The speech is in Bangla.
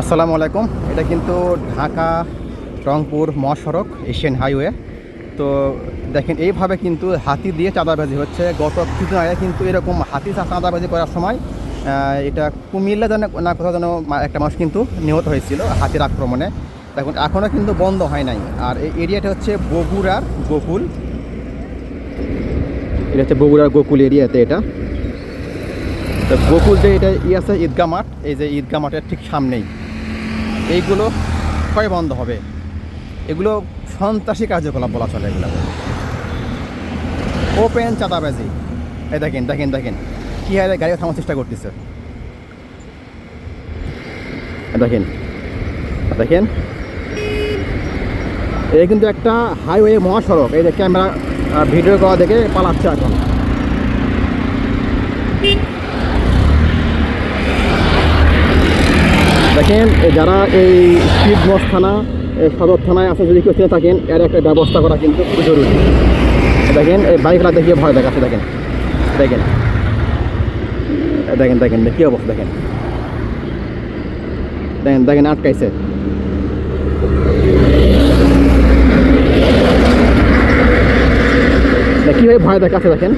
আসসালামু আলাইকুম। এটা কিন্তু ঢাকা, রংপুর মহাসড়ক, এশিয়ান হাইওয়ে। তো দেখেন, এইভাবে কিন্তু হাতি দিয়ে চাঁদাবাজি হচ্ছে। গত কিছুদিন আগে কিন্তু এরকম হাতি চাঁদাবাজি করার সময় এটা কুমিল্লা যেন না কোথাও যেন একটা মানুষ কিন্তু নিহত হয়েছিল হাতির আক্রমণে। দেখুন এখনও কিন্তু বন্ধ হয় নাই। আর এই এরিয়াটা হচ্ছে বগুড়ার গোকুল। এটা হচ্ছে বগুড়ার গোকুল এরিয়াতে এটা। তো গোকুল যে এটা ই আছে ঈদগা মাঠ। এই যে ঈদগা মাঠের ঠিক সামনেই। এইগুলো কয় বন্ধ হবে? এগুলো সন্ত্রাসী কার্যকলাপ বলা চলে এগুলো। ওপেন চাঁদাবাজি। এই দেখেন দেখেন দেখেন। কী হারে গাড়ি থামার চেষ্টা করতেছে। দেখেন দেখেন। এই কিন্তু একটা হাইওয়ে মহাসড়ক। এই যে ক্যামেরা ভিডিও করা দেখে পালাচ্ছে এখন। দেখেন যারা এই শিবগঞ্জ থানা সদর থানায় আছে যদি কেউ চিনে থাকেন, এর একটা ব্যবস্থা করা কিন্তু খুব জরুরি। দেখেন এই বাইকরা দেখিয়ে ভয় দেখাচ্ছে, দেখেন। দেখেন। দেখেন দেখেন কী অবস্থা, দেখেন। দেখেন দেখেন, আটকাইছে। কীভাবে ভয় দেখাচ্ছে, দেখেন।